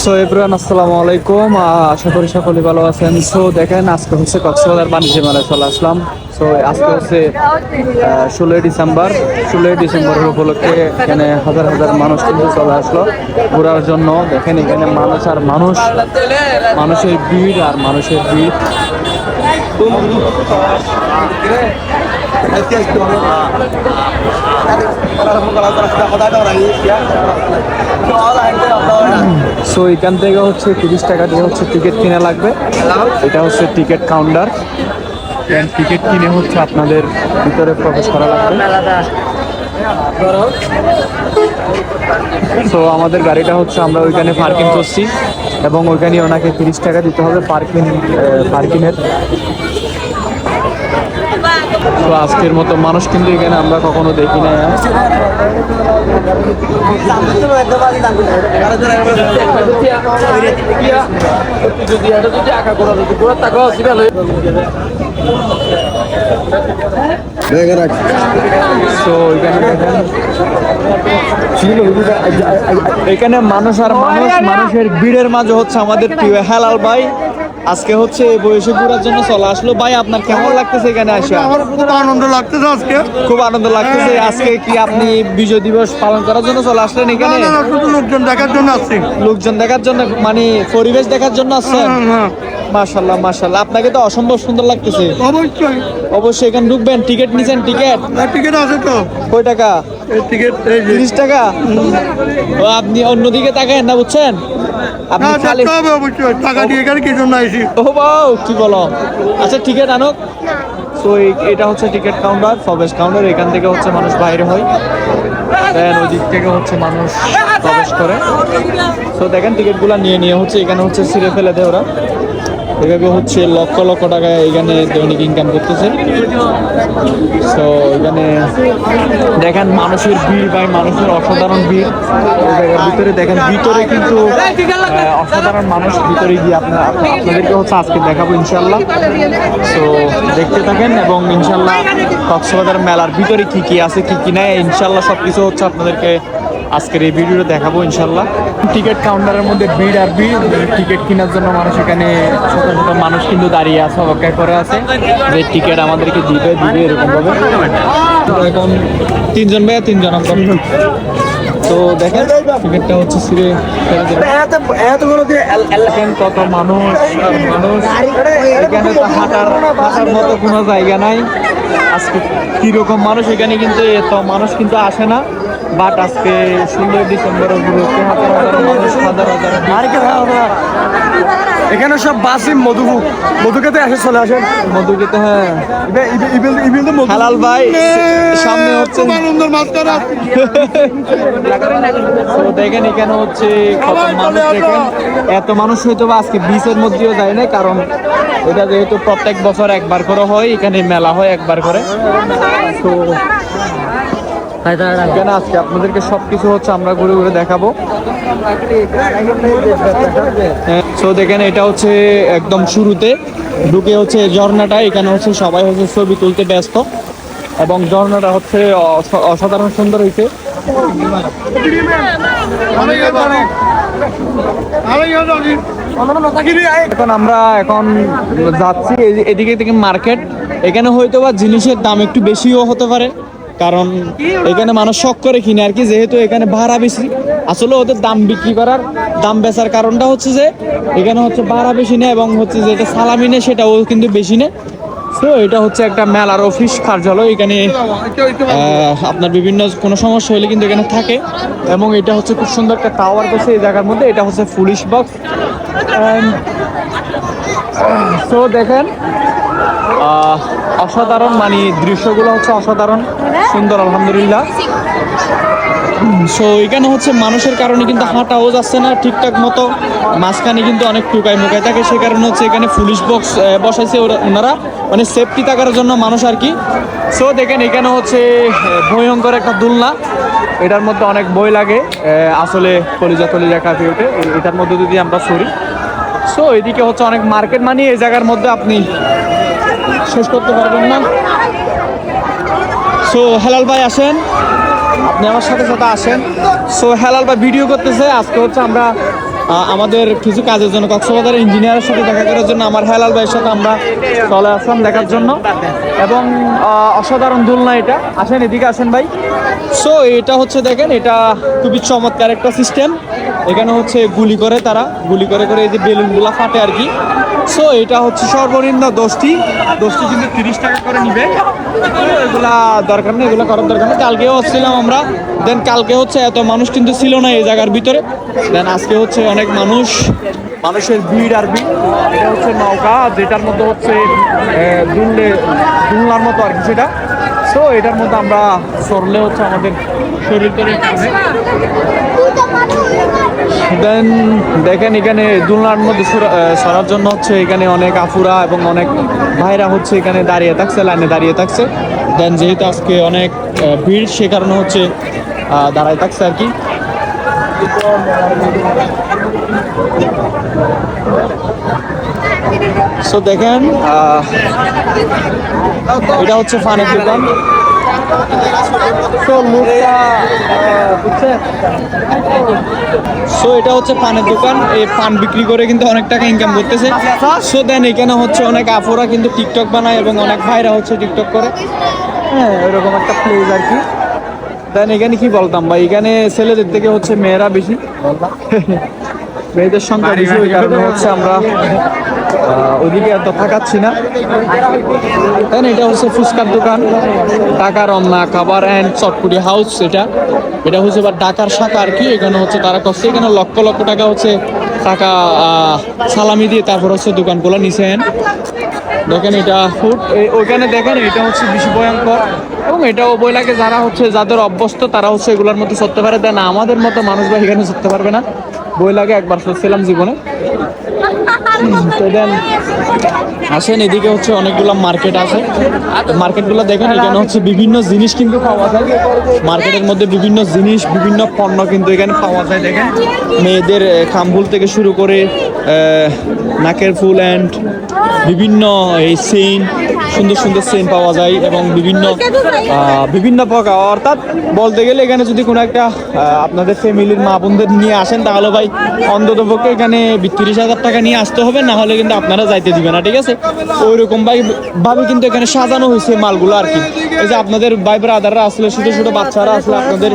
So everyone আসসালামু আলাইকুম আশা করি সকলে ভালো আছেন সো দেখেন আজকে হচ্ছে কক্সবাজার বাণিজ্য মেলায় চলে আসলাম সো আজকে হচ্ছে ষোলোই ডিসেম্বর ষোলোই ডিসেম্বরের উপলক্ষে এখানে হাজার হাজার মানুষ কিন্তু চলে আসলো ঘোরার জন্য দেখেন এখানে মানুষ আর মানুষ মানুষের ভিড় আর মানুষের ভিড় সো এখান থেকে হচ্ছে তিরিশ টাকা দিয়ে হচ্ছে টিকিট কিনে লাগবে। এটা হচ্ছে টিকিট কাউন্টার টিকিট কিনে হচ্ছে আপনাদের ভিতরে প্রবেশ করা লাগবে। তো আমাদের গাড়িটা হচ্ছে আমরা ওইখানে পার্কিং করছি এবং ওইখানে ওনাকে তিরিশ টাকা দিতে হবে পার্কিং পার্কিংয়ের তো আজকের মতো মানুষ কিন্তু এখানে আমরা কখনো দেখি না এখানে এখানে মানুষ আর মানুষ, মানুষের ভিড়ের মাঝে হচ্ছে আমাদের প্রিয় হেলাল ভাই। আজকে হচ্ছে এই বয়সে ঘোরার জন্য চলে আসলো। ভাই আপনার কেমন লাগতেছে এখানে আসা? আমার খুব আনন্দ লাগতেছে আজকে। খুব আনন্দ লাগতেছে। আজকে কি আপনি বিজয় দিবস পালন করার জন্য চলে আসলেন এখানে? লোকজন দেখার জন্য আসছি। লোকজন দেখার জন্য মানে পরিবেশ দেখার জন্য আসছেন? হ্যাঁ, হ্যাঁ। মাশাল্লাহ মাশাল্লাহ। আপনাকে তো অসম্ভব সুন্দর লাগতেছে। অবশ্যই। অবশ্যই এখানে ঢুকবেন। টিকিট নিছেন টিকিট? টিকিট আছে তো। কয় টাকা? তিরিশ টাকা? ও আপনি অন্যদিকে তাকায় না বুঝছেন? আপনি খালি হবে অবশ্যই টাকা দিয়ে এখানে কি জন্য আইসি ও বাউ কি বলো? আচ্ছা টিকিট আনুক। তো এটা হচ্ছে টিকিট কাউন্টার প্রবেশ কাউন্টার এখান থেকে হচ্ছে মানুষ বাইরে হয়। দেন ওই দিক থেকে হচ্ছে মানুষ প্রবেশ করে। তো দেখেন টিকিটগুলো নিয়ে নিয়ে হচ্ছে এখানে হচ্ছে ছিঁড়ে ফেলে দেয় ওরা। এভাবে হচ্ছে লক্ষ লক্ষ টাকা এখানে দৈনিক ইনকাম করতেছে। তো এখানে দেখেন মানুষের ভিড় ভাই, মানুষের অসাধারণ ভিড়। ভিতরে দেখেন, ভিতরে কিন্তু অসাধারণ মানুষ, ভিতরে গিয়ে আপনার আপনাদেরকে হচ্ছে আজকে দেখাবো ইনশাল্লাহ তো দেখতে থাকেন এবং ইনশাল্লাহ কক্সবাজার মেলার ভিতরে কি কি আছে, কি কি নাই ইনশাল্লাহ সব কিছু হচ্ছে আপনাদেরকে আজকের এই ভিডিওতে দেখাবো ইনশাল্লাহ টিকিট কাউন্টারের মধ্যে ভিড় আর ভিড় টিকিট কেনার জন্য মানুষ এখানে ছোট ছোট মানুষ কিন্তু দাঁড়িয়ে আছে, অপেক্ষা করে আছে। যে টিকিট আমাদেরকে দিবে দিবে এরকম ভাবে এখন তিনজন ভাইয়া, তিনজন আমরা। তো দেখেন, টিকিটটা হচ্ছে সিরে কত মানুষ মানুষ। এখানে তো হাঁটার হাঁটার মতো কোনো জায়গা নাই। আজকে কীরকম মানুষ, এখানে কিন্তু এত মানুষ কিন্তু আসে না। বাট আজকে ষোলোই ডিসেম্বর উপলক্ষে হাজার হাজার মানুষ হাজার হাজার এখানে সব বাসি মধু মধুকেতে আসে চলে আসেন মধুকেতে হ্যাঁ। হালাল ভাই সামনে হচ্ছে আনন্দের মাঝখানে। দেখেন এখানে হচ্ছে এত মানুষ হয়তো বা আজকে বিচের মধ্যেও যায় না কারণ এটা যেহেতু প্রত্যেক বছর একবার করে হয় এখানে মেলা হয় একবার করে। তো এখানে আজকে আপনাদেরকে সবকিছু হচ্ছে আমরা ঘুরে ঘুরে দেখাবো। তো দেখেন, এটা হচ্ছে একদম শুরুতে। ঢুকে হচ্ছে ঝর্ণাটা, এখানে হচ্ছে সবাই হচ্ছে ছবি তুলতে ব্যস্ত। এবং ঝর্ণাটা হচ্ছে অসাধারণ সুন্দর হয়েছে। এখন আমরা এখন যাচ্ছি এদিকে থেকে মার্কেট। এখানে হয়তো বা জিনিসের দাম একটু বেশিও হতে পারে। কারণ এখানে মানুষ শখ করে কিনে আর কি, যেহেতু এখানে ভাড়া বেশি। আসলে ওদের দাম বিক্রি করার, দাম বেচার কারণটা হচ্ছে যে, এখানে হচ্ছে ভাড়া বেশি নেয় এবং হচ্ছে যেটা সালামি নেয় সেটাও কিন্তু বেশি নেয়। তো এটা হচ্ছে একটা মেলার অফিস, কার্যালয়, এখানে আপনার বিভিন্ন কোনো সমস্যা হলে কিন্তু এখানে থাকে। এবং এটা হচ্ছে খুব সুন্দর একটা টাওয়ার করছে এই জায়গার মধ্যে, এটা হচ্ছে পুলিশ বক্স তো দেখেন অসাধারণ মানে দৃশ্যগুলো হচ্ছে অসাধারণ। সুন্দর, আলহামদুলিল্লাহ। সো এখানে হচ্ছে মানুষের কারণে কিন্তু হাঁটাও যাচ্ছে না ঠিকঠাক মতো। মাঝখানে কিন্তু অনেক টুকাই মুকাই থাকে, সে কারণে হচ্ছে এখানে পুলিশ বক্স বসাইছে ওনারা। মানে সেফটি থাকার জন্য মানুষ আর কি। সো দেখেন, এখানে হচ্ছে ভয়ঙ্কর একটা দুলনা। এটার মধ্যে অনেক বই লাগে। আসলে কলিজা কলিজা কাঁপে ওঠে। এটার মধ্যে যদি আমরা সরি সো এদিকে হচ্ছে অনেক মার্কেট মানে এই জায়গার মধ্যে আপনি শেষ করতে পারবেন না। সো হেলাল ভাই আসেন, আপনি আমার সাথে সাথে আসেন। সো হেলাল ভাই ভিডিও করতেছে, আজকে হচ্ছে আমরা আমাদের কিছু কাজের জন্য কক্সবাজার ইঞ্জিনিয়ারের সাথে দেখা করার জন্য আমার হেলাল ভাইয়ের সাথে আমরা চলে আসলাম দেখার জন্য। এবং অসাধারণ দোলনা এটা। আসেন এদিকে, আসেন ভাই। সো এটা হচ্ছে দেখেন, এটা খুবই চমৎকার একটা সিস্টেম। এখানে হচ্ছে গুলি করে তারা, গুলি করে করে এই যে বেলুনগুলা ফাটে আর কি। সো এটা হচ্ছে সর্বনিম্ন দশটি দশটি কিন্তু তিরিশ টাকা করে নিবে। এগুলা দরকার নেই, এগুলো করার দরকার নেই। কালকেও আসছিলাম আমরা দেন কালকে হচ্ছে এত মানুষ কিন্তু ছিল না এই জায়গার ভিতরে। দেন আজকে হচ্ছে অনেক মানুষ, মানুষের ভিড় আর ভিড় এটা হচ্ছে নৌকা, যেটার মধ্যে হচ্ছে দুললে, দুলনার মতো আর কি সেটা। সো এটার মধ্যে আমরা সরলে হচ্ছে আমাদের দেন দেখেন এখানে দুলনার মধ্যে সরা- সরার জন্য হচ্ছে এখানে অনেক আফুরা এবং অনেক ভাইরা হচ্ছে এখানে দাঁড়িয়ে থাকছে, লাইনে দাঁড়িয়ে থাকছে। দেন যেহেতু আজকে অনেক ভিড়, সে কারণে হচ্ছে দাঁড়ায় থাকছে আর কি। সো দেখেন এটা হচ্ছে ফানের দোকান। সো এটা হচ্ছে পানের দোকান। এই পান বিক্রি করে কিন্তু অনেক টাকা ইনকাম করতেছে। সো দেন এখানে হচ্ছে অনেক আফোরা কিন্তু টিকটক বানায় এবং অনেক ভাইরা হচ্ছে টিকটক করে। হ্যাঁ ওইরকম একটা প্লেস আর কি। দেন এখানে কি বলতাম ভাই? এখানে ছেলেদের থেকে হচ্ছে মেয়েরা বেশি। মেয়েদের সংখ্যা বেশি ওই কারণে হচ্ছে আমরা ওইদিকে এত থাকাচ্ছি না। দেন এটা হচ্ছে ফুচকার দোকান টাকা রমনা খাবার অ্যান্ড চটপুরি হাউস এটা। এটা হচ্ছে বা ঢাকার শাখা আর কি, এখানে হচ্ছে তারা করছে। এখানে লক্ষ লক্ষ টাকা হচ্ছে টাকা সালামি দিয়ে তারপর হচ্ছে দোকানগুলো নিছেন দেখেন এটা ফুড ওইখানে দেখেন এটা হচ্ছে বেশি ভয়ঙ্কর। এবং এটাও বই লাগে যারা হচ্ছে, যাদের অভ্যস্ত, তারা হচ্ছে এগুলোর মধ্যে চড়তে পারে। দেন আমাদের মতো মানুষ বা এখানে চড়তে পারবে না। বই লাগে একবার চড়ছিলাম জীবনে। আসেন, এদিকে হচ্ছে অনেকগুলো মার্কেট আছে। মার্কেটগুলো দেখেন, এখানে হচ্ছে বিভিন্ন জিনিস কিন্তু পাওয়া যায়। মার্কেটের মধ্যে বিভিন্ন জিনিস, বিভিন্ন পণ্য কিন্তু এখানে পাওয়া যায়, দেখেন। মেয়েদের খামফুল থেকে শুরু করে নাকের ফুল অ্যান্ড বিভিন্ন, এই সেন সুন্দর সুন্দর সেন পাওয়া যায় এবং বিভিন্ন বিভিন্ন প্রকার। অর্থাৎ বলতে গেলে এখানে যদি কোনো একটা আপনাদের ফ্যামিলির মা বোনদের নিয়ে আসেন, তাহলে ভাই অন্তত পক্ষে এখানে তিরিশ হাজার টাকা নিয়ে আসতে হবে, না হলে কিন্তু আপনারা যাইতে দিবে না, ঠিক আছে? ওই রকম ভাই, ভাবে কিন্তু এখানে সাজানো হয়েছে মালগুলো আর কি। এই যে আপনাদের ভাই ব্রাদাররা আসলে, ছোটো ছোটো বাচ্চারা আসলে, আপনাদের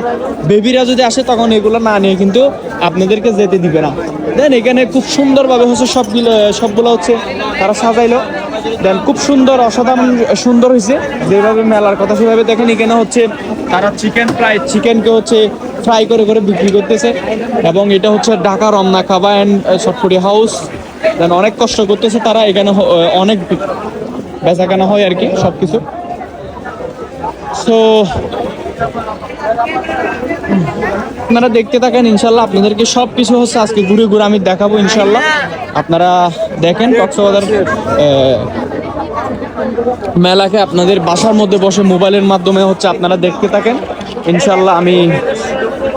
বেবিরা যদি আসে, তখন এগুলো না নিয়ে কিন্তু আপনাদেরকে যেতে দিবে না। দেন এখানে খুব সুন্দরভাবে হচ্ছে সবগুলো সবগুলো হচ্ছে তারা সাজাইলো। দেন, খুব সুন্দর, অসাধারণ, সুন্দর হয়েছে। যেভাবে মেলার কথা সেভাবে দেখেন, এখানে হচ্ছে তারা চিকেন ফ্রাই চিকেনকে হচ্ছে ফ্রাই করে করে বিক্রি করতেছে। এবং এটা হচ্ছে ঢাকা রমনা খাবা অ্যান্ড সটপুরি হাউস দেন, অনেক কষ্ট করতেছে তারা, এখানে অনেক বেচাকেনা হয় আর কি সব কিছু সো আপনারা দেখতে থাকেন, ইনশাল্লাহ আপনাদেরকে সব কিছু হচ্ছে আজকে ঘুরে ঘুরে আমি দেখাবো, ইনশাল্লাহ। আপনারা দেখেন কক্সবাজার মেলাকে আপনাদের বাসার মধ্যে বসে মোবাইলের মাধ্যমে হচ্ছে আপনারা দেখতে থাকেন। ইনশাল্লাহ আমি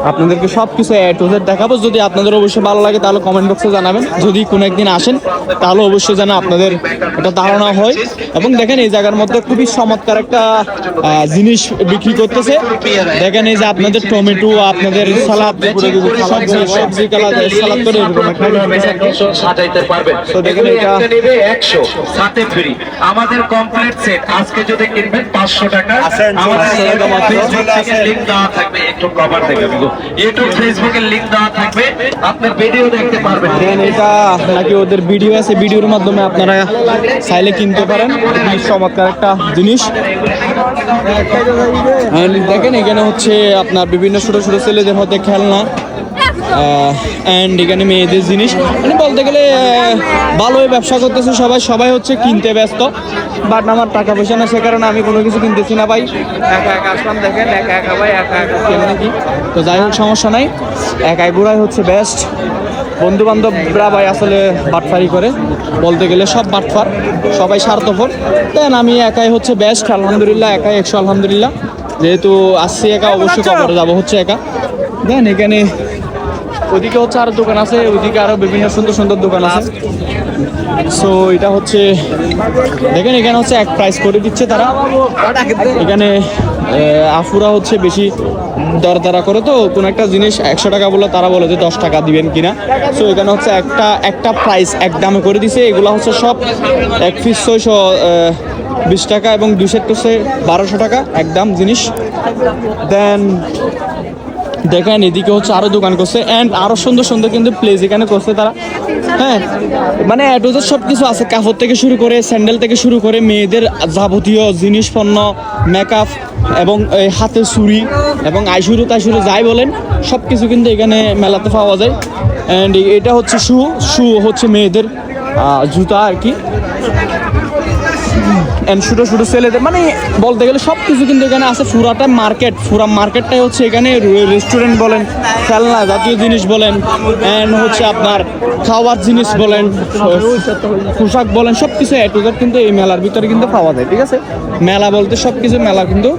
আপনাদেরকে সব কিছু এ টু জেড দেখাবো। যদি আপনাদের অবশ্যই ভালো লাগে তাহলে কমেন্ট বক্সে জানাবেন। যদি কোনো একদিন আসেন তাহলে অবশ্যই যেন আপনাদের একটা ধারণা হয়। এবং দেখেন এই জায়গার মধ্যে খুবই চমৎকার একটা জিনিস বিক্রি করতেছে। দেখেন এই যে আপনাদের টমেটো আপনাদের সালাদ সবজি সবজি কালার সালাদ করে তো দেখেন এটা- নেবে একশো সাথে ফ্রি আমাদের কমপ্লিট সেট আজকে যদি কিনবেন পাঁচশো টাকা। আমাদের 500 টাকা মাত্র। ফেসবুক থেকে লিঙ্ক দেওয়া থাকবে একটু কভার থেকে ইউটিউব ফেসবুকের লিংক দেওয়া থাকবে। আপনার ভিডিও দেখতে পারবেন। এটা নাকি ওদের ভিডিও আছে ভিডিওর মাধ্যমে আপনারা চাইলে কিনতে পারেন। চমৎকার একটা জিনিস। দেখেন, এখানে হচ্ছে আপনার বিভিন্ন ছোট ছোট ছেলেদের মধ্যে খেলনা। অ্যান্ড এখানে মেয়েদের জিনিস। মানে বলতে গেলে ভালোই ব্যবসা করতেছে সবাই। সবাই হচ্ছে কিনতে ব্যস্ত। বাট আমার টাকা পয়সা না, সে কারণে আমি কোনো কিছু কিনতেছি না ভাই। একা একা আসলাম, দেখেন, একা একা ভাই, একা একা কেমন কি? তো যাই হোক, সমস্যা নাই। একাই ঘোরাই হচ্ছে বেস্ট বন্ধু বান্ধবরা ভাই আসলে বাটফারি করে। বলতে গেলে সব বাটফার। সবাই স্বার্থপর। দেন আমি একাই হচ্ছে বেস্ট আলহামদুলিল্লাহ, একাই একশো আলহামদুলিল্লাহ। যেহেতু আসছি একা, অবশ্যই কবরে যাব হচ্ছে একা। দেন এখানে ওদিকে হচ্ছে আরও দোকান আছে ওদিকে আরও বিভিন্ন সুন্দর সুন্দর দোকান আছে। সো এটা হচ্ছে, দেখেন, এখানে হচ্ছে এক প্রাইস করে দিচ্ছে তারা। এখানে আফুরা হচ্ছে বেশি দরদারা করে তো, কোনো একটা জিনিস একশো টাকা বলে তারা বলে যে দশ টাকা দিবেন কিনা। সো এখানে হচ্ছে একটা একটা প্রাইস এক দামে করে দিছে। এগুলো হচ্ছে সব এক পিস ছয়শো বিশ টাকা এবং দুই সেট হচ্ছে বারোশো টাকা একদম জিনিস। দেন দেখেন, এদিকে হচ্ছে আরও দোকান করছে। এন্ড আরও সুন্দর সুন্দর কিন্তু প্লেস এখানে করছে তারা। হ্যাঁ মানে অ্যাডোজের সব কিছু আছে। কাপড় থেকে শুরু করে স্যান্ডেল থেকে শুরু করে মেয়েদের যাবতীয় জিনিস পণ্য মেকআপ এবং এই হাতের ছুরি এবং আইসুরু তাইসুরু যাই বলেন সব কিছু কিন্তু এখানে মেলাতে পাওয়া যায়। অ্যান্ড এটা হচ্ছে শু শু হচ্ছে মেয়েদের জুতা আর কি। এন্ড ছোটো ছোটো ছেলেদের মানে বলতে গেলে সব কিছু কিন্তু এখানে আছে। পুরাটা মার্কেট পুরা মার্কেটটাই হচ্ছে এখানে রেস্টুরেন্ট বলেন, খেলনা জাতীয় জিনিস বলেন অ্যান্ড হচ্ছে আপনার খাওয়ার জিনিস বলেন, পোশাক বলেন সব কিছু কিন্তু এই মেলার ভিতরে কিন্তু পাওয়া যায়, ঠিক আছে? মেলা বলতে সব কিছু মেলা কিন্তু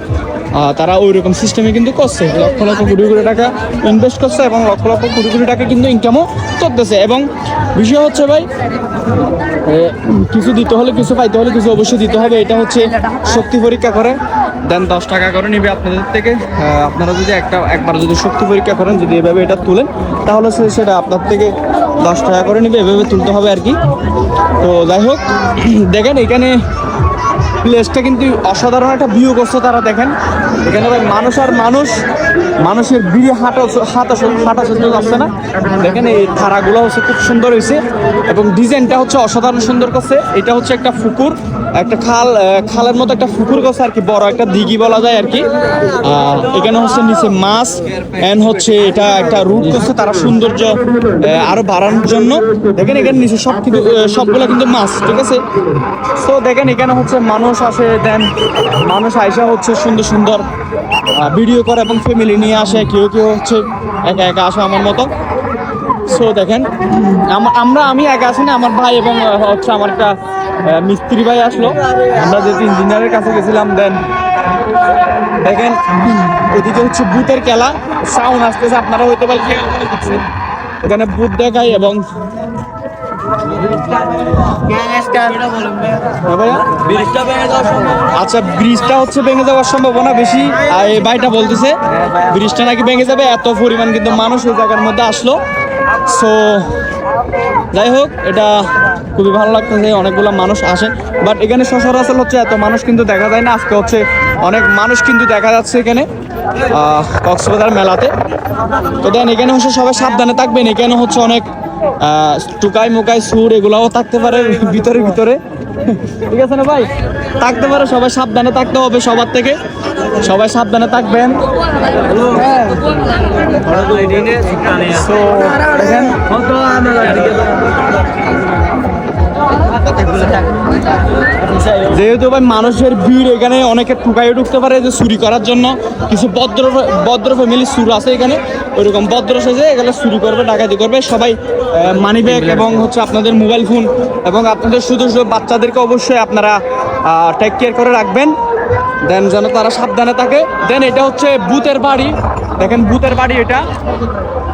তারা ওই রকম সিস্টেমে কিন্তু করছে। লক্ষ লক্ষ কোটি কোটি টাকা ইনভেস্ট করছে এবং লক্ষ লক্ষ কোটি কোটি টাকা কিন্তু ইনকামও করতেছে। এবং বিষয় হচ্ছে ভাই কিছু দিতে হলে কিছু পাইতে হলে কিছু অবশ্যই দিতে হবে। এটা হচ্ছে শক্তি পরীক্ষা করে। দেন দশ টাকা করে নিবে আপনাদের থেকে। আপনারা যদি একটা, একবার যদি শক্তি পরীক্ষা করেন, যদি এভাবে এটা তুলেন, তাহলে সেটা আপনার থেকে দশ টাকা করে নিবে। এভাবে তুলতে হবে আর কি। তো যাই হোক, দেখেন এখানে প্লেসটা কিন্তু অসাধারণ একটা ভিউ করছে তারা দেখেন। এখানে ভাই মানুষ আর মানুষ, মানুষের বিড়ি হাঁটা হাঁটা হাঁটা সহ্য যাচ্ছে না। দেখেন এই ধারাগুলো হচ্ছে খুব সুন্দর হয়েছে এবং ডিজাইনটা হচ্ছে অসাধারণ সুন্দর করছে। এটা হচ্ছে একটা পুকুর। একটা খাল খালের মতো একটা পুকুর করছে আর কি, বড় একটা দিঘি বলা যায় আর কি। এখানে হচ্ছে নিচে মাছ এন্ড হচ্ছে এটা একটা রুট করছে তারা সৌন্দর্য আরও বাড়ানোর জন্য। দেখেন এখানে নিচে সব কিন্তু সবগুলো কিন্তু মাছ, ঠিক আছে? তো দেখেন এখানে হচ্ছে মানুষ আসে দেন মানুষ আইসা হচ্ছে সুন্দর সুন্দর ভিডিও করে এবং ফ্যামিলি নিয়ে আসে, কেউ কেউ হচ্ছে একা একা আসে আমার মতো। সো দেখেন, আম- আমরা, আমি একা আসি না আমার ভাই এবং হচ্ছে আমার একটা মিস্ত্রি ভাই আসলো। আমরা যেহেতু ইঞ্জিনিয়ারের কাছে গেছিলাম, দেন দেখেন, এদিকে হচ্ছে বুথের খেলা সাউন্ড আসতেছে, আপনারা হইতে পারে। এখানে বুথ দেখাই এবং হ্যাঁ আচ্ছা ব্রিজটা হচ্ছে ভেঙে যাওয়ার সম্ভাবনা বেশি। আর এই ভাইটা বলতেছে, ব্রিজটা নাকি ভেঙে যাবে, এত পরিমাণ কিন্তু মানুষ ওই জায়গার মধ্যে আসলো। সো যাই হোক, এটা খুবই ভালো লাগতেছে, অনেকগুলো মানুষ আসে। বাট এখানে সচরাচর হচ্ছে এত মানুষ কিন্তু দেখা যায় না। আজকে হচ্ছে অনেক মানুষ কিন্তু দেখা যাচ্ছে এখানে কক্সবাজার মেলাতে। তো দেন, এখানে হচ্ছে সবাই সাবধানে থাকবেন। এখানে হচ্ছে অনেক টুকাই মুকাই সুর এগুলাও থাকতে পারে ভিতরে ভিতরে। ঠিক আছে না ভাই? থাকতে পারে সবাই সাবধানে থাকতে হবে সবার থেকে। সবাই সাবধানে থাকবেন। হ্যাঁ। দেখেন। যেহেতু ভাই মানুষের ভিড় এখানে, অনেকে টুকাইও ঢুকতে পারে যে চুরি করার জন্য। কিছু ভদ্র ভদ্র ফ্যামিলি সুর আছে এখানে। ওইরকম ভদ্র সেজে এখানে চুরি করবে, ডাকাতি করবে। সবাই মানি ব্যাগ এবং হচ্ছে আপনাদের মোবাইল ফোন এবং আপনাদের শুধু শুধু বাচ্চাদেরকে অবশ্যই আপনারা টেক কেয়ার করে রাখবেন। দেন যেন তারা সাবধানে থাকে। দেন এটা হচ্ছে বুথের বাড়ি। দেখেন বুথের বাড়ি এটা।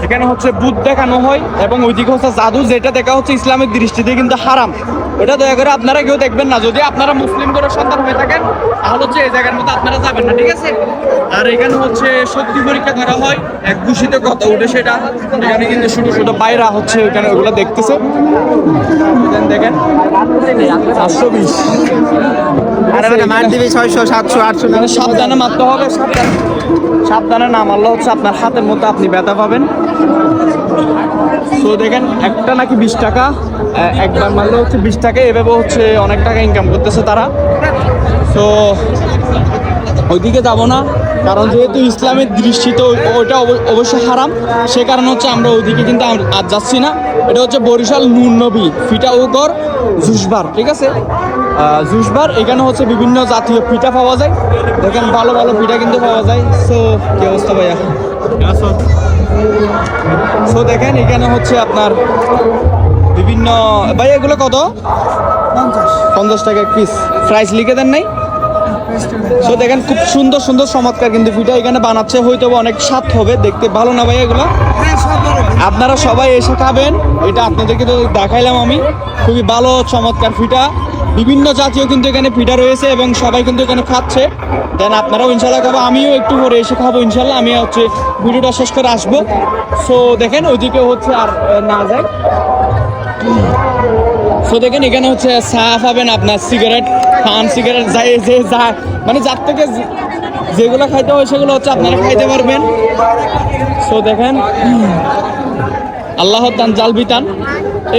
এখানে হচ্ছে বুধ দেখানো হয় এবং ওইদিকে হচ্ছে জাদু যেটা দেখা হচ্ছে ইসলামিক দৃষ্টিতে কিন্তু হারাম। ওটা দয়া করে আপনারা কেউ দেখবেন না। যদি আপনারা মুসলিম করে সন্তান হয়ে থাকেন তাহলে হচ্ছে এই জায়গার মধ্যে আপনারা যাবেন না ঠিক আছে? আর এখানে হচ্ছে শক্তি পরীক্ষা করা হয় এক খুশিতে কত উঠে সেটা। এখানে কিন্তু ছোট ছোট বাইরা হচ্ছে ওখানে ওগুলো দেখতেছে। দেখেন, সাতশো বিশ। আরে মার দিবি ছয়শো সাতশো আটশো। সাবধানে মারতে হবে সাবধানে। সাবধানে না মারলে হচ্ছে আপনার হাতের মধ্যে আপনি ব্যথা পাবেন। তো দেখেন, একটা নাকি বিশ টাকা একবার মারলে হচ্ছে বিশ টাকা, এভাবে হচ্ছে অনেক টাকা ইনকাম করতেছে তারা। তো ওইদিকে যাব না, কারণ যেহেতু ইসলামের দৃষ্টিতে ওই- ওইটা অব- অবশ্যই হারাম, সে কারণে হচ্ছে আমরা ওইদিকে কিন্তু আর যাচ্ছি না। এটা হচ্ছে বরিশাল নুন নবী ফিটা উগর জুসবার, ঠিক আছে? জুসবার এখানে হচ্ছে বিভিন্ন জাতীয় পিঠা পাওয়া যায়। দেখেন ভালো ভালো পিঠা কিন্তু পাওয়া যায়। সো কি অবস্থা ভাইয়া? সো দেখেন এখানে হচ্ছে আপনার বিভিন্ন ভাই এগুলো কত? পঞ্চাশ। টাকা পিস প্রাইস লিখে দেন নাই? সো দেখেন খুব সুন্দর সুন্দর চমৎকার কিন্তু পিঠা। এখানে বানাচ্ছে হয়তো অনেক স্বাদ হবে। দেখতে ভালো না ভাই এগুলো? আপনারা সবাই এসে খাবেন। এটা আপনাদেরকে তো দেখাইলাম আমি। খুবই ভালো, চমৎকার ফিটা বিভিন্ন জাতীয় কিন্তু এখানে ফিটা রয়েছে এবং সবাই কিন্তু এখানে খাচ্ছে। দেন আপনারাও ইনশাল্লাহ খাব। আমিও একটু পরে এসে খাব ইনশাল্লাহ। আমি হচ্ছে ভিডিওটা শেষ করে আসব। সো দেখেন, ওইদিকে হচ্ছে আর না যায়। সো দেখেন, এখানে হচ্ছে চা পাবেন আপনার সিগারেট পান সিগারেট যাই, যে যা মানে যার থেকে যেগুলো খাইতে হয়, সেগুলো হচ্ছে আপনারা খাইতে পারবেন। সো দেখেন, আল্লাহর দান জাল বিতান।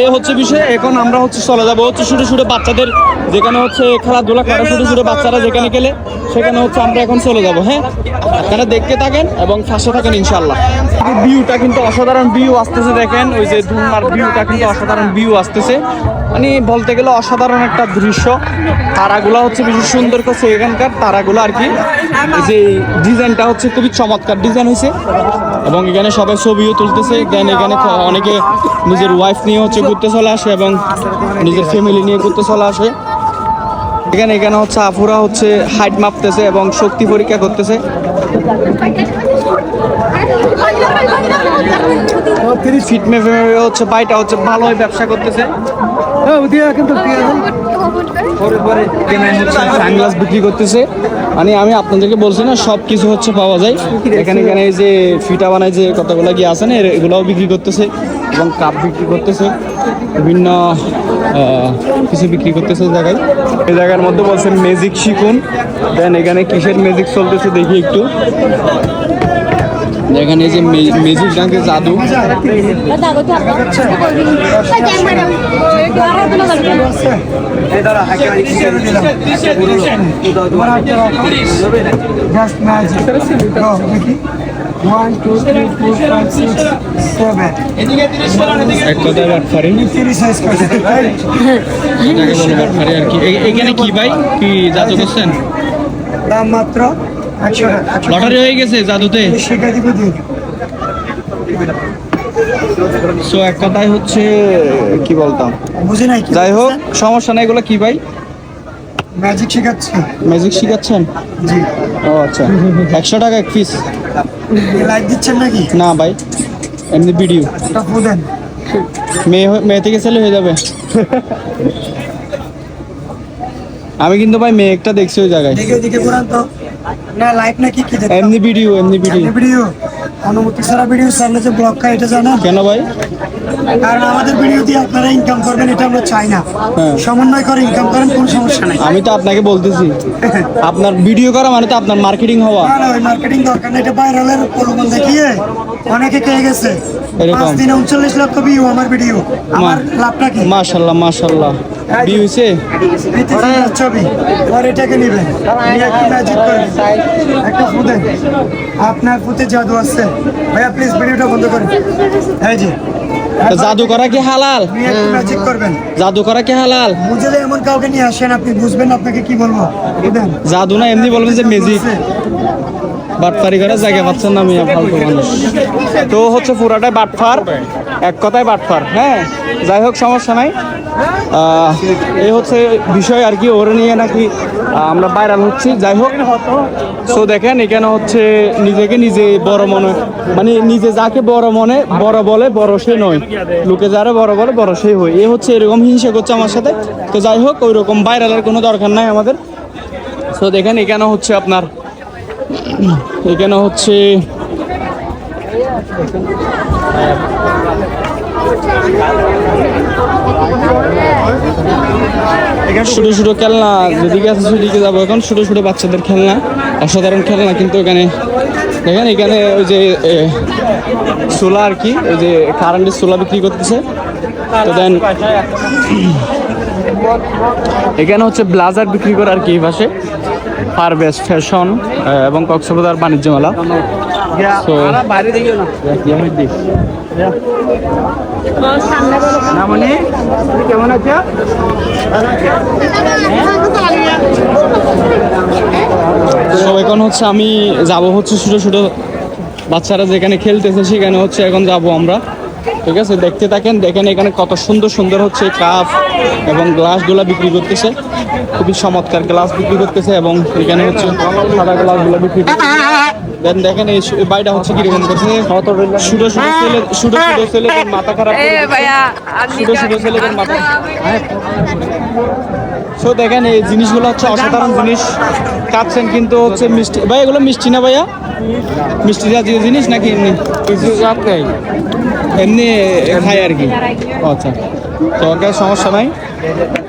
এ হচ্ছে বিষয়, এখন আমরা হচ্ছে চলে যাব হচ্ছে ছোটো ছোটো বাচ্চাদের, যেখানে হচ্ছে খেলাধুলা করে ছোটো ছোটো বাচ্চারা যেখানে গেলে সেখানে হচ্ছে আমরা এখন চলে যাব হ্যাঁ? আপনারা দেখতে থাকেন এবং ফাঁসে থাকেন ইনশাল্লাহ ভিউটা কিন্তু অসাধারণ ভিউ আসতেছে, দেখেন, ওই যে ধুমার ভিউটা কিন্তু অসাধারণ ভিউ আসতেছে। মানে বলতে গেলে অসাধারণ একটা দৃশ্য। তারাগুলো হচ্ছে বেশি সুন্দর করছে এখানকার। তারাগুলো আর কি যে ডিজাইনটা হচ্ছে খুবই চমৎকার ডিজাইন হয়েছে এবং এখানে সবাই ছবিও তুলতেছে। দেন এখানে অনেকে নিজের ওয়াইফ নিয়ে হচ্ছে ঘুরতে চলে আসে এবং নিজের ফ্যামিলি নিয়ে ঘুরতে চলে আসে। এখানে এখানে হচ্ছে আফুরা হচ্ছে হাইট মাপতেছে এবং শক্তি পরীক্ষা করতেছে। ফিট মেপে হচ্ছে বাইটা হচ্ছে ভালোই ব্যবসা করতেছে। হচ্ছে, সানগ্লাস বিক্রি করতেছে। মানে আমি আপনাদেরকে বলছি না, সব কিছু হচ্ছে পাওয়া যায়। এখানে এখানে এই যে ফিটা বানায় যে কতগুলো গিয়ে আছে না এগুলোও বিক্রি করতেছে এবং কাপ বিক্রি করতেছে। বিভিন্ন কিছু বিক্রি করতেছে জায়গায়। এই জায়গার মধ্যে বলছে ম্যাজিক শিখুন দেন এখানে কিসের ম্যাজিক চলতেছে দেখি একটু। এখানে এই যে ম্যাজিক নাকি জাদু। এখানে কি ভাই? কি জাদু করছেন? দাম মাত্র লটারি হয়ে গেছে জাদুতে? দিন সো এক কথায় হচ্ছে কি বলতাম? বুঝি নাই যাই হোক সমস্যা নাই এগুলো কি ভাই? ম্যাজিক শেখাচ্ছি। ম্যাজিক শিখাচ্ছেন? জি। ও আচ্ছা। একশো টাকা এক পিস লাইক দিচ্ছেন নাকি? না ভাই এমনি ভিডিও ফুদেন মেয়ে মেয়ে থেকে ছেলে হয়ে যাবে। আমি কিন্তু ভাই মেয়ে একটা দেখছি ওই জায়গায়। দিকে ঘুরান তো। না লাইক নাকি কি দেখতে এমনি ভিডিও এমনি ভিডিও ভিডিও অনুমতি ছাড়া ভিডিও যে ব্লক খায় এটা জানেন? কেন ভাই? কারণ আমাদের ভিডিও দিয়ে আপনারা ইনকাম করবেন এটা আমরা চাই না। হ্যাঁ। সমন্বয় করে ইনকাম করেন কোনো সমস্যা নাই। আমি তো আপনাকে বলতেছি আপনার ভিডিও করা মানে তো আপনার মার্কেটিং হওয়া। না, না, ওই মার্কেটিং দরকার নেই এটা ভাইরালের প্রলোভন দেখিয়ে অনেকে পেয়ে গেছে। পাঁচ দিনে উনচল্লিশ লক্ষ ভিউ আমার ভিডিও আমার লাভটা কি? মাশাল্লাহ মাশাল্লাহ। ছবি আর এটাকে নেবেন নিয়ে একটু ম্যাজিক করবেন একটা ফুদে আপনার ফুতে জাদু আছে। ভাইয়া প্লিজ ভিডিওটা বন্ধ করেন। এই যে জাদু করা কি হালাল? ম্যাজিক করবেন। জাদু করা কি হালাল? বুঝলে এমন কাউকে নিয়ে আসেন আপনি বুঝবেন আপনাকে কি বলব। জাদু না এমনি বলবেন যে ম্যাজিক বাটপারি করে জায়গা পাচ্ছেন না মিয়া ফালতু মানুষ। তো হচ্ছে পুরাটাই বাটফার এক কথায় বাটফার হ্যাঁ? যাই হোক, সমস্যা নাই। এই হচ্ছে বিষয় আর কি, ওরে নিয়ে নাকি আমরা ভাইরাল হচ্ছি। যাই হোক সো দেখেন, এখানে হচ্ছে নিজেকে নিজে বড় মনে মানে নিজে যাকে বড় মনে, বড় বলে, বড় সে নয়। লোকে যারা বড় বলে, বড় সে হয়। এ হচ্ছে এরকম হিংসা করছে আমার সাথে। তো যাই হোক ওই রকম ভাইরালের কোনো দরকার নাই আমাদের। সো দেখেন, এখানে হচ্ছে আপনার, এখানে হচ্ছে ছোটো ছোটো খেলনা, যেদিকে আছে সেদিকে যাব। এখন ছোটো ছোটো বাচ্চাদের খেলনা, অসাধারণ খেলনা, কিন্তু এখানে দেখেন এখানে ওই যে সোলা আর কি, ওই যে কারেন্টের সোলা বিক্রি করতেছে। তো দেন, এখানে হচ্ছে ব্লাজার বিক্রি করে আর কি পাশে। হারভেস্ট ফ্যাশন এবং কক্সবাজার বাণিজ্য মেলা তো কেমন আছে? তো এখন হচ্ছে আমি যাব হচ্ছে ছোটো ছোটো বাচ্চারা যেখানে খেলতেছে সেখানে হচ্ছে এখন যাব আমরা। ঠিক আছে? দেখতে থাকেন দেখেন এখানে কত সুন্দর সুন্দর হচ্ছে কাপ এবং গ্লাসগুলো বিক্রি করতেছে। খুবই চমৎকার গ্লাস বিক্রি করতেছে এবং এখানে হচ্ছে সাদা গ্লাসগুলো বিক্রি করতেছে। দেন দেখেন এই বাড়িটা হচ্ছে কীরকম করছে ছোট ছোট ছেলে ছোট ছোট ছেলেদের মাথা খারাপ ছোট ছোট ছেলেদের মাথা সো দেখেন এই জিনিসগুলো হচ্ছে অসাধারণ জিনিস। কাটছেন কিন্তু হচ্ছে মিষ্টি ভাই এগুলো মিষ্টি না ভাইয়া? মিষ্টি জাতীয় জিনিস নাকি এমনি? কিছু জাত নেই। এমনি খাই আর কি। আচ্ছা। তো ওকে সমস্যা নাই।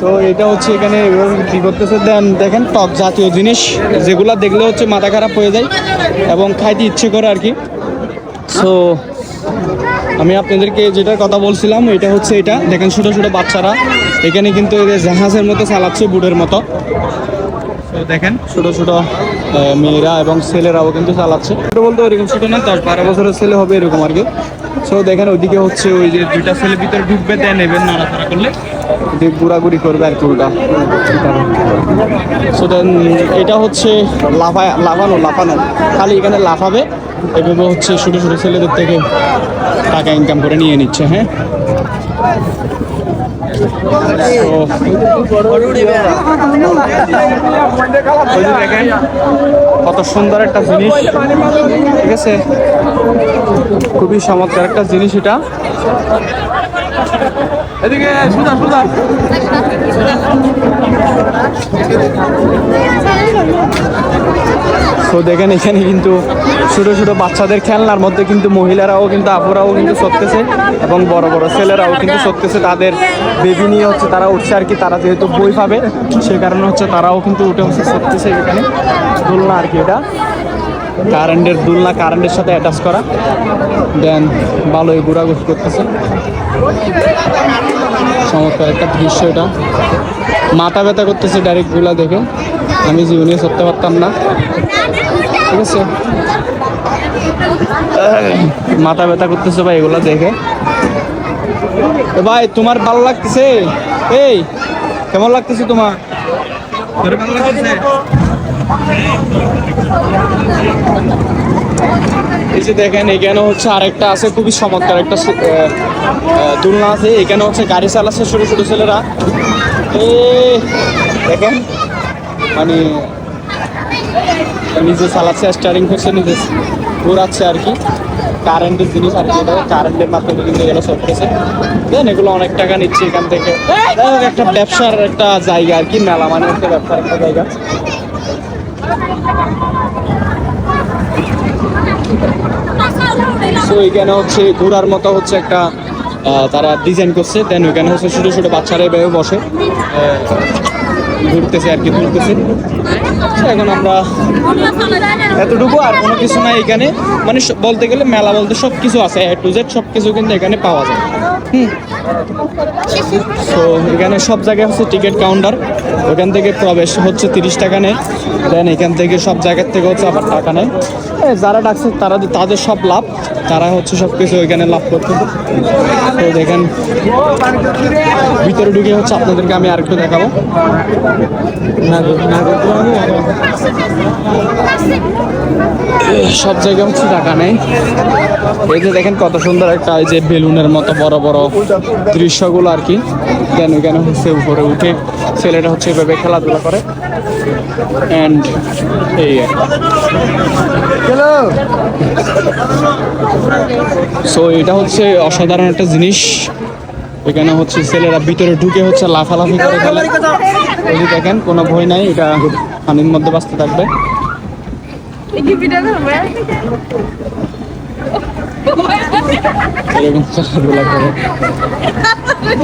তো এটা হচ্ছে এখানে বিক্রি করতেছে। দেন দেখেন টক জাতীয় জিনিস। যেগুলো দেখলে হচ্ছে মাথা খারাপ হয়ে যায় এবং খাইতে ইচ্ছে করে আর কি। সো আমি আপনাদেরকে যেটার কথা বলছিলাম এটা হচ্ছে এটা। দেখেন ছোটো ছোটো বাচ্চারা। এখানে কিন্তু জাহাজের মতো চালাচ্ছে বুটের মতো। তো দেখেন, ছোট ছোট মেয়েরা এবং ছেলেরাও কিন্তু চালাচ্ছে। ছোটো বলতে ওইরকম, ছোটো না, দশ বারো বছরের ছেলে হবে এরকম আর কি। সো দেখেন ওইদিকে হচ্ছে ওই যে দুইটা ছেলে ভিতরে ঢুকবে দেন নেবেন নাড়াচাড়া করলে ওদিকে ঘোরাঘুরি করবে আর কি ওটা সো দেন এটা হচ্ছে লাফা, লাফানো লাফানো। খালি এখানে লাফাবে, এভাবে হচ্ছে ছোটো ছোটো ছেলেদের থেকে টাকা ইনকাম করে নিয়ে নিচ্ছে হ্যাঁ? দেখেন কত সুন্দর একটা জিনিস। ঠিক আছে? খুবই চমৎকার একটা জিনিস এটা। এদিকে সুদা সুদা তো দেখেন, এখানে কিন্তু ছোট ছোট বাচ্চাদের খেলনার মধ্যে কিন্তু মহিলারাও কিন্তু, আপুরাও কিন্তু সরতেছে এবং বড় বড় ছেলেরাও কিন্তু সরতেছে তাদের বেবি নিয়ে হচ্ছে তারা উঠছে আর কি, তারা যেহেতু বই পাবে, সে কারণে হচ্ছে তারাও কিন্তু উঠে হচ্ছে সরতেছে এখানে। দোলনা আর কি এটা। কারেন্টের দুলনা, কারেন্টের সাথে অ্যাটাচ করা। দেন ভালোই ঘোরাঘুরি করতেছে। চমৎকার একটা দৃশ্য এটা। মাথা ব্যথা করতেছে ডাইরেক্টগুলা দেখে। আমি জীবনে করতে পারতাম না। ঠিক আছে? মাথা ব্যথা করতেছে ভাই এগুলো দেখে। ভাই, তোমার ভালো লাগতেছে? এই, কেমন লাগতেছে তোমার? ভালো লাগতেছে? এই যে দেখেন, এখানে হচ্ছে আরেকটা আছে, খুবই চমৎকার একটা দোলনা আছে। এখানে হচ্ছে গাড়ি চালাচ্ছে ছোট ছোট ছেলেরা। দেখেন মানে নিজে চালাচ্ছে স্টারিং করছে, নিজে ঘোরাচ্ছে আর কি। কারেন্টের জিনিস আর কি কারেন্টের মাধ্যমে কিন্তু এগুলো চলতেছে দেন, এগুলো অনেক টাকা নিচ্ছে এখান থেকে। একটা ব্যবসার একটা জায়গা আর কি, মেলা মানে একটা ব্যবসার একটা জায়গা। সো এখানে হচ্ছে ঘোরার মতো হচ্ছে একটা তারা ডিজাইন করছে। দেন ওইখানে হচ্ছে ছোটো ছোটো বাচ্চারা এভাবে বসে। ঘুরতেছে আর কি, ঘুরতেছে। এখন আমরা এতটুকু আর কোনো কিছু নাই এখানে। মানে বলতে গেলে মেলা বলতে সব কিছু আছে। এ টু জেড সব কিছু কিন্তু এখানে পাওয়া যায়। তো এখানে সব জায়গায় হচ্ছে টিকিট কাউন্টার। ওখান থেকে প্রবেশ হচ্ছে তিরিশ টাকা নেয়। দেন এখান থেকে সব জায়গার থেকে হচ্ছে আবার টাকা নেয়। যারা ডাকছে, তারা তাদের সব লাভ। তারা হচ্ছে সব কিছু ওইখানে লাভ করতে তো দেখেন, ভিতরে ঢুকে হচ্ছে আপনাদেরকে আমি আরেকটু দেখাবো। সব জায়গায় হচ্ছে টাকা নেই। এই যে দেখেন কত সুন্দর একটা এই যে বেলুনের মতো বড় বড় দৃশ্যগুলো আর কি। দেন ওইখানে হচ্ছে উপরে উঠে ছেলেটা হচ্ছে এভাবে খেলাধুলা করে। অ্যান্ড এই সো এটা হচ্ছে অসাধারণ একটা জিনিস। এখানে হচ্ছে ছেলেরা ভিতরে ঢুকে হচ্ছে লাফালাফি করে ফেলে ওই দেখেন কোনো ভয় নাই এটা পানির মধ্যে বাঁচতে থাকবে। এরকম খেলাধুলা করে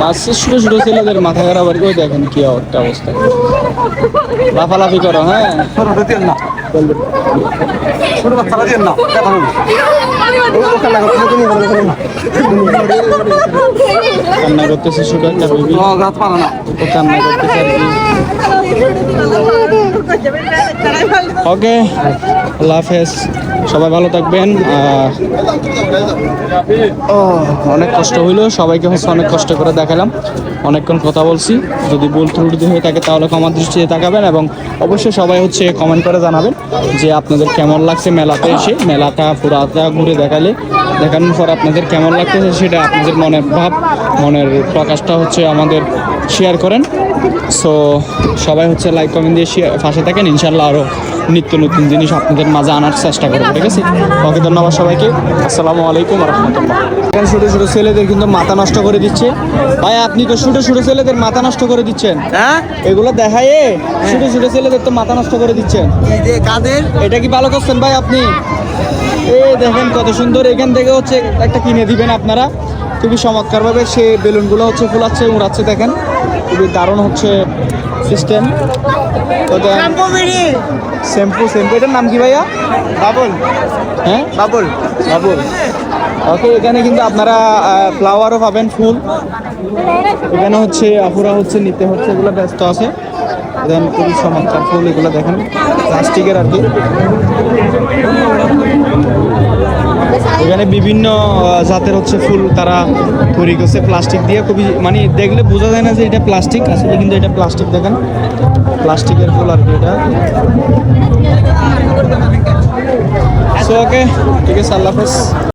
বাচ্চা ছোট ছোট ছেলেদের মাথা খারাপ আর কি। ওই দেখেন কি একটা অবস্থা। লাফালাফি করো হ্যাঁ? কান্না করতেছে ছোট একটা বেবি ও কান্না করতেছে আর ওকে আল্লাহ হাফেজ। সবাই ভালো থাকবেন অনেক কষ্ট হইল, সবাইকে হচ্ছে অনেক কষ্ট করে দেখালাম। অনেকক্ষণ কথা বলছি, যদি ভুল ত্রুটি হয়ে থাকে তাহলে ক্ষমার দৃষ্টিতে তাকাবেন এবং অবশ্যই সবাই হচ্ছে কমেন্ট করে জানাবেন যে আপনাদের কেমন লাগছে মেলাতে এসে, মেলাটা পুরাটা ঘুরে দেখালে। দেখানোর পর আপনাদের কেমন লাগতেছে সেটা আপনাদের মনের ভাব মনের প্রকাশটা হচ্ছে আমাদের শেয়ার করেন। সো সবাই হচ্ছে লাইক কমেন্ট দিয়ে share- পাশে থাকেন ইনশাল্লাহ আরও নিত্য নতুন জিনিস আপনাদের মাঝে আনার চেষ্টা করব ঠিক আছে? ওকে ধন্যবাদ সবাইকে। আসসালামু আলাইকুম রহমতুল্লাহ এখানে ছোটো ছোটো ছেলেদের কিন্তু মাথা নষ্ট করে দিচ্ছে। ভাই আপনি তো ছোটো ছোটো ছেলেদের মাথা নষ্ট করে দিচ্ছেন। হ্যাঁ? এগুলো দেখায় ছোটো ছোটো ছেলেদের তো মাথা নষ্ট করে দিচ্ছেন। কাদের? এটা কি ভালো করছেন ভাই আপনি? এই দেখেন কত সুন্দর এখান থেকে হচ্ছে একটা কিনে দিবেন আপনারা। খুবই চমৎকারভাবে সে বেলুনগুলো হচ্ছে ফুলাচ্ছে উড়াচ্ছে দেখেন। খুবই দারুণ হচ্ছে সিস্টেম শ্যাম্পু শ্যাম্পু এটার নাম কি ভাইয়া? বাবুল। হ্যাঁ? বাবুল। বাবুল। ওকে এখানে কিন্তু আপনারা ফ্লাওয়ারও পাবেন ফুল। এখানে হচ্ছে আপুরা হচ্ছে নিতে হচ্ছে এগুলো ব্যস্ত আছে। দেখেন খুবই চমৎকার ফুল এগুলো দেখেন। প্লাস্টিকের আর কি। এখানে বিভিন্ন জাতের হচ্ছে ফুল তারা তৈরি করছে। প্লাস্টিক দিয়ে খুবই মানে দেখলে বোঝা যায় না যে এটা প্লাস্টিক, আসলে কিন্তু এটা প্লাস্টিক, দেখেন। প্লাস্টিকের ফুল আর কি এটা। সো ওকে ঠিক আছে, আল্লাহ হাফেজ।